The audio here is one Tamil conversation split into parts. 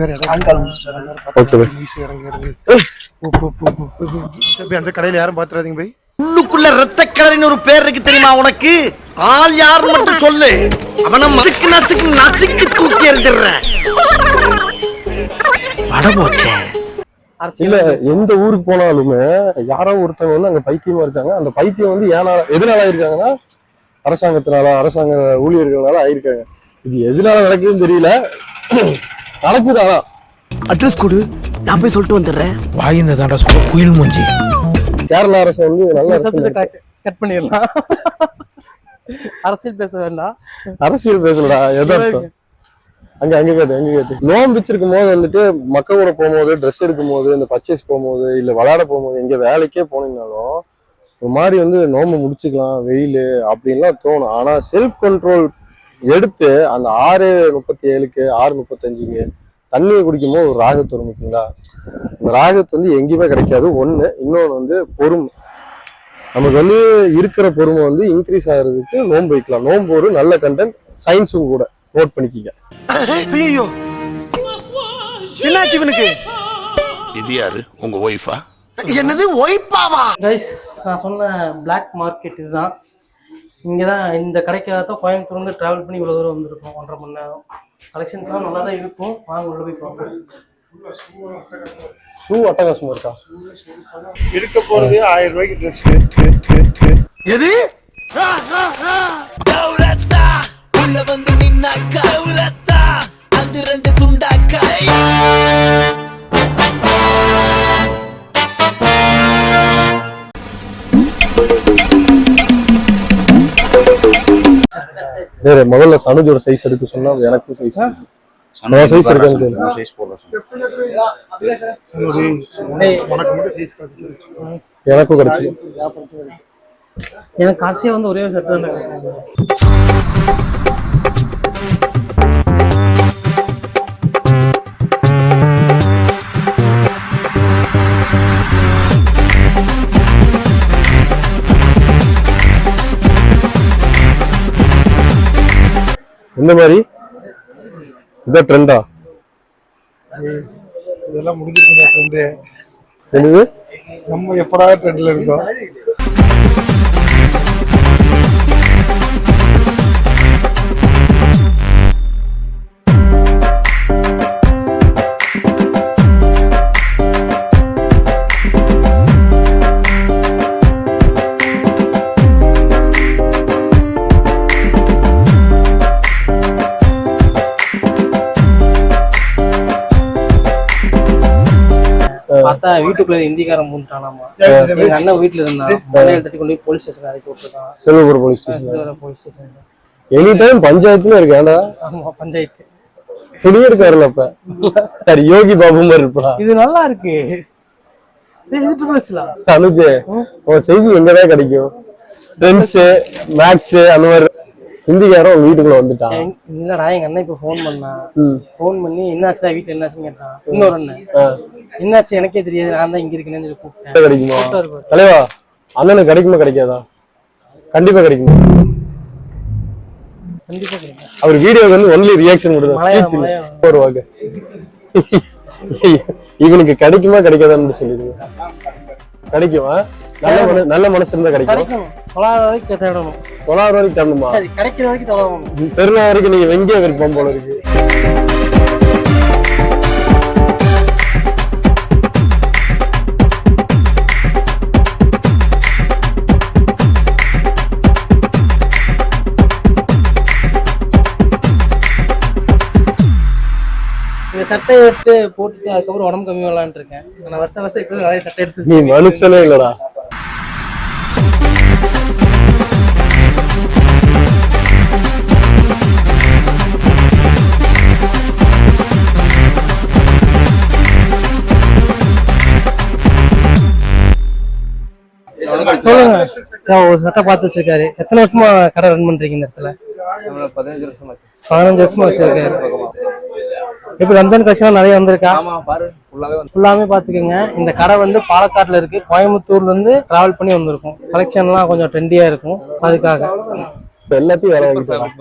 வேற இறங்கு இறங்கு. போய் அந்த கடையில யாரும் பாத்துறாதீங்க பை. உள்ளுக்குள்ள ரத்த கலரின்னு ஒரு பேர் இருக்கு தெரியுமா உனக்கு? ஆள் யார் மட்டும் சொல்லு. அவனை மசுக்கு நசுக்கு நசுக்கு தூக்கி எறிஞ்சிடுறேன். வடபோச்சே. இல்ல எந்த ஊருக்கு போனாலுமே யாரோ ஒருத்தவங்க வந்து அங்க பைத்தியமா இருக்காங்க. அந்த பைத்தியம் வந்து ஏனால எதனால ஆயிருக்காங்கன்னா அரசாங்கத்தினால அரசாங்க ஊழியர்களால ஆயிருக்காங்க. இது எதனால நடக்குதுன்னு தெரியல. நடக்குது அட்ரஸ் கொடு. நான் போய் சொல்லிட்டு வந்துடுறேன். வாயிந்த தாண்டா சொல்ல குயில் மூஞ்சி. கேரள அரசு வந்து நல்ல கட் பண்ணிடலாம். அரசியல் பேச வேண்டாம். அரசியல் பேசலடா எதார்த்தம் அங்க அங்க கேட்டு அங்க கேட்டு. நோம்பு வச்சிருக்கும் போது வந்துட்டு மக்கள் கூட போகும்போது ட்ரெஸ் எடுக்கும் போது இந்த பர்ச்சேஸ் போகும்போது இல்ல விளையாட போகும்போது எங்க வேலைக்கே போனீங்கனாலும் ஒரு மாதிரி வந்து நோம்பு முடிச்சுக்கலாம் வெயில் அப்படின்லாம் தோணும். ஆனா செல்ஃப் கண்ட்ரோல் எடுத்து அந்த ஆறு முப்பத்தி ஏழுக்கு ஆறு முப்பத்தஞ்சுக்கு தண்ணியை குடிக்கும் போது ஒரு ராகத்து வரும் பார்த்தீங்களா அந்த ராகத்து வந்து எங்கேயுமே கிடைக்காது. ஒண்ணு இன்னொன்று வந்து பொறுமை. நமக்கு வந்து இருக்கிற பொறுமை வந்து இன்க்ரீஸ் ஆகுறதுக்கு நோன்பு வைக்கலாம். நோன்பு ஒரு நல்ல கண்டென்ட் சயின்ஸும் கூட. நோட் பண்ணிக்கிங்க. ஐயோ! என்னாச்சு இவனுக்கு? இது யாரு? உங்க ஒய்ஃபா என்னது ஒய்ப்பாவா கைஸ் நான் சொன்ன பிளாக் மார்க்கெட் இதுதான். இங்கே தான் இந்த கடைக்காக தான் கோயம்புத்தூர்லேருந்து ட்ராவல் பண்ணி இவ்வளோ தூரம் வந்திருக்கோம். ஒன்றரை மணி நேரம். கலெக்ஷன்ஸ்லாம் நல்லா தான் இருக்கும். வாங்க உள்ள போய் பார்ப்போம். ஷூ அட்டகாசமா இருக்கா? எடுக்க போறது ஆயிரம் ரூபாய்க்கு ட்ரெஸ் எது? உள்ள வந்து நின்னாக்கா அந்த ரெண்டு துண்டாக்கா வேற முதல்ல சனுஜோட சைஸ் எடுக்க சொன்னா எனக்கும் சைஸ் சைஸ் கேளு. உனக்கு மட்டும் சைஸ் கிடைச்சிருச்சு எனக்கும் கிடைச்சு எனக்கு கடைசியாக வந்து ஒரே ஒரு ஷர்ட் தான் கிடைச்சது. இந்த மாதிரி? இதான் ட்ரெண்டா இதெல்லாம் முடிஞ்சிருக்குங்க ட்ரெண்டு என்னது? நம்ம எப்படா ட்ரெண்ட்ல இருந்தோம் பார்த்தா வீட்டுக்குள்ள இந்திக்காரன் பூந்துட்டானாமா எங்க அண்ணன் வீட்டுல இருந்தான். மலையில தட்டி கொண்டு போய் போலீஸ் ஸ்டேஷன் இறக்கி விட்டுருக்கான் Selvapuram police station police station any time பஞ்சாயத்துல இருக்கேன்டா. ஆமா பஞ்சாயத்து. துணியே இருக்காருல்ல அப்ப. சரி யோகி பாபு மாதிரி இருப்பா. இது நல்லா இருக்கு. சனுஜ் உன் சைஸ் எங்கதான் கிடைக்கும்? ட்ரெண்ட்ஸ் மேக்ஸ் அந்த மாதிரி. ஹிந்திக்காரன் உங்க வீட்டுக்குள்ள வந்துட்டான். இல்லடா எங்க அண்ணன் இப்ப ஃபோன் பண்ணான். ம். ஃபோன் பண்ணி என்னாச்சுடா வீட்டுல என்னாச்சுன்னு கேட்டான். இன்னொரு அண்ணன். என்னாச்சு? எனக்கே தெரியாது. நான் தான் இங்க இருக்கேன்னு சொல்லி கூப்பிட்டேன். கிடைக்குமா. தலைவா அண்ணனுக்கு கிடைக்குமா கிடைக்காதா? கண்டிப்பா கிடைக்குமா? கண்டிப்பா கிடைக்கும். அவர் வீடியோக்கு வந்து ஒன்லி ரியாக்ஷன் மலையாளம். வருவாங்க இவனுக்கு கிடைக்குமா கிடைக்காதான்னு சொல்லிடுங்க. கிடைக்குமா? நல்ல மன நல்ல மனசு இருந்தா கிடைக்கும்? தொள்ளாயிரம் வரைக்கும் தேடணும் தொள்ளாயிரம் வரைக்கும் தரணுமா? சரி கிடைக்கிற வரைக்கும் தொலைவணும் பெருநாள் வரைக்கும் நீங்க வெங்கிய விருப்பம் போல இருக்கு. சட்டையை எடுத்து போட்டுட்டு அதுக்கப்புறம் உடம்பு கம்மி பண்ணலான்னு இருக்கேன். நான் வருஷம் வருஷம் இப்போ நிறைய சட்டை எடுத்து நீ மனுஷனே இல்லடா. சொல்லுங்க. ஒரு சட்டை பார்த்து வச்சிருக்காரு. எத்தனை வருஷமா கடை ரன் பண்றீங்க இந்த இடத்துல? பதினஞ்சு வருஷமா பதினஞ்சு வருஷமா வச்சிருக்காரு. இப்ப ரம்ஜான் கஷ்டம் நிறைய வந்திருக்கா? ஆமா பாரு ஃபுல்லாவே வந்து ஃபுல்லாமே பாத்துக்கோங்க. இந்த கடை வந்து பாலக்காட்டுல இருக்கு. கோயம்புத்தூர்ல இருந்து டிராவல் பண்ணி வந்திருக்கும். கலெக்ஷன்லாம் கொஞ்சம் ட்ரெண்டியா இருக்கும். அதுக்காக. இப்ப எல்லாத்தையும் வேற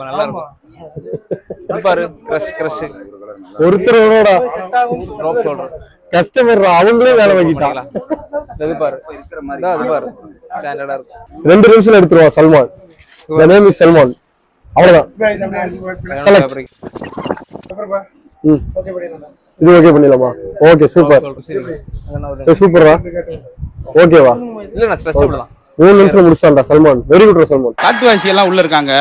நல்லா இருக்கும். இது பாரு கிரஷ் கிரஷ் ஒருத்தரோட ரோப் ஷோல்டர் கஸ்டமர் அவங்களே வேலை வாங்கிட்டான். இது பாரு. இதோ அது பாரு ஸ்டாண்டர்டா இருக்கும். ரெண்டு நிமிஷம் எடுத்துருவான் சல்மான். name is Salman. அவ்வளவுதான். இது ஓகே பண்ணிடலாமா? ஓகே சூப்பர் சூப்பர்ரா ஓகேவா இல்ல நான் மூணு நிமிஷம் முடிச்சான்டா சல்மான். Very good Salman. காட்டுவாசி எல்லாம் உள்ள இருக்காங்க.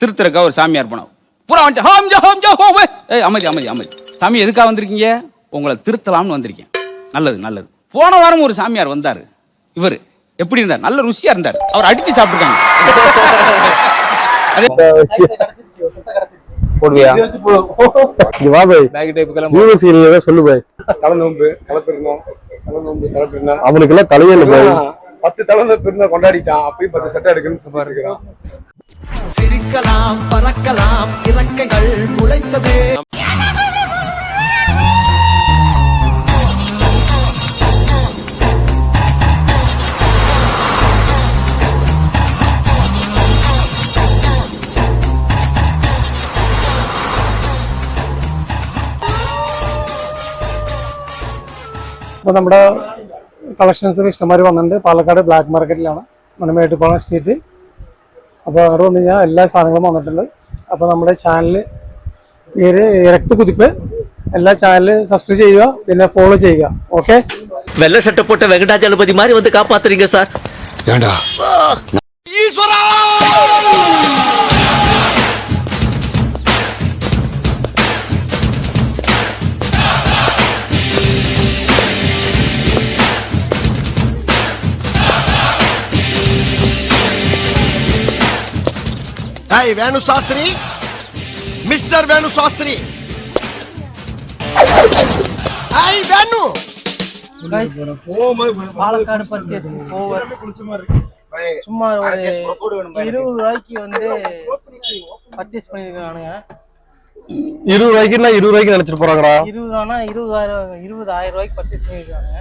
திருத்தருக்கா ஒரு சாமியார் போனோம் பூரா வந்துட்டு ஹோம் ஜோ ஹோம் ஜோ ஹோம் ஏய். அமைதி அமைதி அமைதி. சாமி எதுக்காக வந்திருக்கீங்க? உங்களை திருத்தலாம்னு வந்திருக்கேன். நல்லது நல்லது. போன வாரம் ஒரு சாமியார் வந்தாரு. இவர். எப்படி இருந்தார்? நல்ல ருசியா இருந்தார். அவர் அடிச்சு சாப்பிட்டுருக்காங்க. போடுவியா? இங்க வா பாய். பேக் டைப்புக்கெல்லாம் நீ ஏதோ சொல்லு பாய். தலை நோம்பு கலப்பிருந்தோம் தலை நோம்பு கலப்பிருந்தோம் அவனுக்கு எல்லாம் தலையே இல்லை பாய். பத்து தலை பிறந்த கொண்டாடிட்டான் அப்பயும் பத்து சட்டை எடுக்கணும்னு சொல்லி இருக்கிறான். சிரிக்கலாம் பறக்கலாம் இறக்கைகள் முளைத்ததே. അപ്പോൾ നമ്മുടെ കളക്ഷൻസ് ഇഷ്ടംമാർ വന്നിട്ടുണ്ട്. പാലക്കാട് ബ്ലാക്ക് മാർക്കറ്റിലാണ് നമ്മുടെ മേട്ടുപ്പാള സ്ട്രീറ്റ് അപ്പോൾ അവിടെ വന്നു കഴിഞ്ഞാൽ എല്ലാ സാധനങ്ങളും വന്നിട്ടുണ്ട്. അപ്പോൾ നമ്മുടെ ചാനൽ പേര് ഇരക്ത കുതിപ്പ് എല്ലാ ചാനൽ സബ്സ്ക്രൈബ് ചെയ്യുക പിന്നെ ഫോളോ ചെയ്യുക. ഓക്കെ വെള്ള ഷട്ടപ്പെട്ട വെങ്കടാചലപതി മാറി വന്ന് കാപ്പാത്തിരിക്കുക സാർ ഈശ്വരാ! Hi Venu Sastri. Mister Venu Sastri. Hi Venu. Palakkad purchase over சும்மா ஒரு இருபது ரூபாய்க்கு வந்து பர்ச்சேஸ் பண்ணிருக்கானுங்க. இருபது ரூபாய்க்குன்னா இருபது ரூபாய்க்கு நினைச்சிட்டு போறாங்கடா. இருபது ரூபானா இருபதாயிரம் இருபதாயிரம் ரூபாய்க்கு பர்ச்சேஸ் பண்ணிருக்காங்க.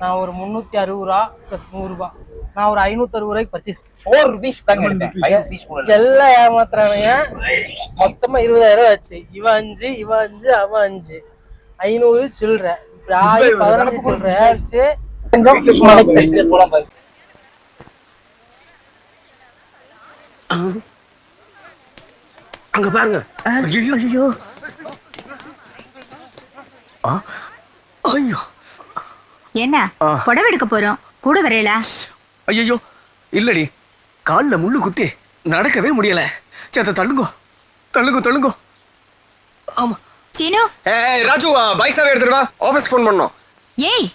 நான் ஒரு முந்நூற்றி அறுபது ரூபா ப்ளஸ் நூறுரூபா நான் ஒரு ஐநூற்றி அறுபது ரூபாய்க்கு பர்ச்சேஸ் ஃபோர் ருபீஸ் தாங்க எடுத்தேன். ஃபைவ் ருபீஸ் கூட எல்லாம் ஏமாத்துறானுங்க. மொத்தமா இருபதாயிரம் ரூபாய் ஆச்சு. இவன் அஞ்சு இவன் அஞ்சு அவன் அஞ்சு. ஐநூறு சில்லற. பதினஞ்சு சில்லற ஆச்சு. அங்க பாருங்க. ஐயோ ஐயோ. ஐயோ. என்ன? புடவை எடுக்க போறோம். கூட வரையலா? ஐயோ இல்லடி. கால்ல முள்ளு குத்தி நடக்கவே முடியல. சேத்த தள்ளுங்கோ. தள்ளுங்கோ தள்ளுங்கோ. ஆமா. சீனு? ஏய் ராஜு பைக் எடுத்துட்டு வா. ஆபீஸ் ஃபோன் பண்ணோம் ஏய்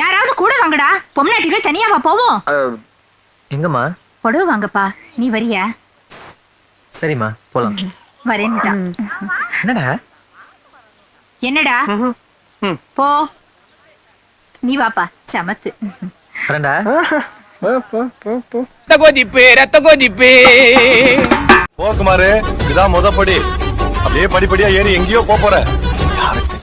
யாராவது கூட வாங்கடா. பொம்னாட்டிகள் தனியாவா போவோம். எங்கம்மா? புடவை வாங்கப்பா. நீ வரியா? சரிம்மா போலாம். வரேன்டா என்னடா? என்னடா? போ. நீ வாப்பா சமத்து. வரேன்டா. ரத்த கொதிப்பு ரத்த கொதிப்பு போக்குமாரு இதுதான் முத படி. அப்படியே படிப்படியா ஏறி எங்கேயோ போப் போற.